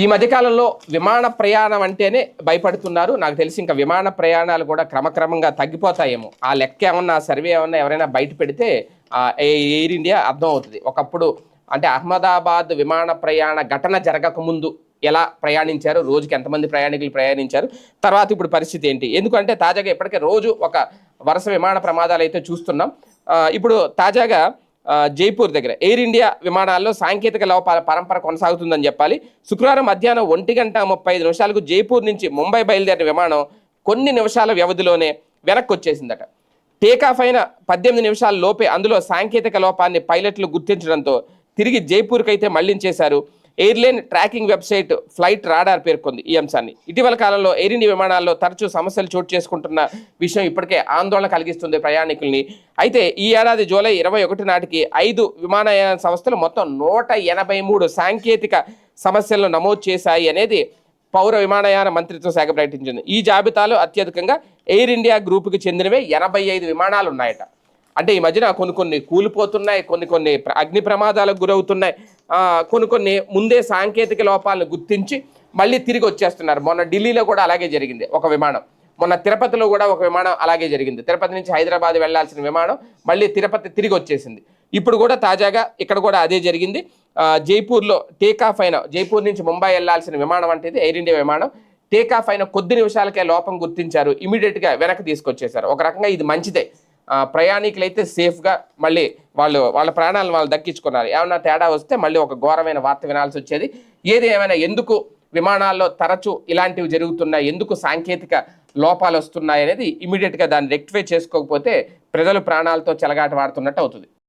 ఈ మధ్యకాలంలో విమాన ప్రయాణం అంటేనే భయపడుతున్నారు. నాకు తెలిసి ఇంకా విమాన ప్రయాణాలు కూడా క్రమక్రమంగా తగ్గిపోతాయేమో. ఆ లెక్క ఏమన్నా సర్వే ఏమన్నా ఎవరైనా బయట పెడితే ఎయిర్ ఇండియా అర్థం అవుతుంది ఒకప్పుడు అంటే అహ్మదాబాద్ విమాన ప్రయాణ ఘటన జరగకముందు ఎలా ప్రయాణించారు? రోజుకి ఎంతమంది ప్రయాణికులు ప్రయాణించారు? తర్వాత ఇప్పుడు పరిస్థితి ఏంటి? ఎందుకంటే తాజాగా ఇప్పటికే రోజు ఒక వరుస విమాన ప్రమాదాలు అయితే చూస్తున్నాం. ఇప్పుడు తాజాగా జైపూర్ దగ్గర. ఎయిర్ ఇండియా విమానాల్లో సాంకేతిక లోపాల పరంపర కొనసాగుతుందని చెప్పాలి. శుక్రవారం మధ్యాహ్నం ఒంటి గంట ముప్పై ఐదు నిమిషాలకు జైపూర్ నుంచి ముంబై బయలుదేరిన విమానం కొన్ని నిమిషాల వ్యవధిలోనే వెనక్కి వచ్చేసిందట టేకాఫ్ అయిన పద్దెనిమిది నిమిషాల లోపే అందులో సాంకేతిక లోపాన్ని పైలట్లు గుర్తించడంతో తిరిగి జైపూర్కైతే మళ్ళించేశారు. Airline tracking website flight radar పేర్కొంది ఈ అంశాన్ని. ఇటీవల కాలంలో ఎయిర్ ఇండియా విమానాల్లో తరచూ సమస్యలు చోటు చేసుకుంటున్న విషయం ఇప్పటికే ఆందోళన కలిగిస్తుంది ప్రయాణికుల్ని. అయితే ఈ ఏడాది జూలై ఇరవై ఒకటి నాటికి ఐదు విమానయాన సంస్థలు మొత్తం నూట ఎనభై మూడు సాంకేతిక సమస్యలను నమోదు చేశాయి అనేది పౌర విమానయాన మంత్రిత్వ శాఖ ప్రకటించింది. ఈ జాబితాలో అత్యధికంగా ఎయిర్ ఇండియా గ్రూపుకి చెందినవే ఎనభై ఐదు విమానాలు ఉన్నాయట అంటే ఈ మధ్యన కొన్ని కొన్ని కూలిపోతున్నాయి కొన్ని కొన్ని అగ్ని ప్రమాదాలకు గురవుతున్నాయి. కొన్ని కొన్ని ముందే సాంకేతిక లోపాలను గుర్తించి మళ్ళీ తిరిగి వచ్చేస్తున్నారు. మొన్న ఢిల్లీలో కూడా అలాగే జరిగింది ఒక విమానం. మొన్న తిరుపతిలో కూడా ఒక విమానం అలాగే జరిగింది. తిరుపతి నుంచి హైదరాబాద్ వెళ్ళాల్సిన విమానం మళ్ళీ తిరుపతి తిరిగి వచ్చేసింది. ఇప్పుడు కూడా తాజాగా ఇక్కడ కూడా అదే జరిగింది. జైపూర్లో టేకాఫ్ అయిన జైపూర్ నుంచి ముంబై వెళ్ళాల్సిన విమానం అంటే ఎయిర్ ఇండియా విమానం. టేకాఫ్ అయిన కొద్ది నిమిషాలకే లోపం గుర్తించారు. ఇమీడియట్గా వెనక్కి తీసుకొచ్చేశారు. ఒక రకంగా ఇది మంచిదే. ప్రయాణికులైతే సేఫ్గా మళ్ళీ వాళ్ళు వాళ్ళ ప్రాణాలను వాళ్ళు దక్కించుకున్నారు. ఏమైనా తేడా వస్తే మళ్ళీ ఒక ఘోరమైన వార్త వినాల్సి వచ్చేది. ఏది ఏమైనా ఎందుకు విమానాల్లో తరచూ ఇలాంటివి జరుగుతున్నాయి? ఎందుకు సాంకేతిక లోపాలు వస్తున్నాయి అనేది ఇమీడియట్గా దాన్ని రెక్టిఫై చేసుకోకపోతే ప్రజలు ప్రాణాలతో చెలగాట వాడుతున్నట్టు అవుతుంది.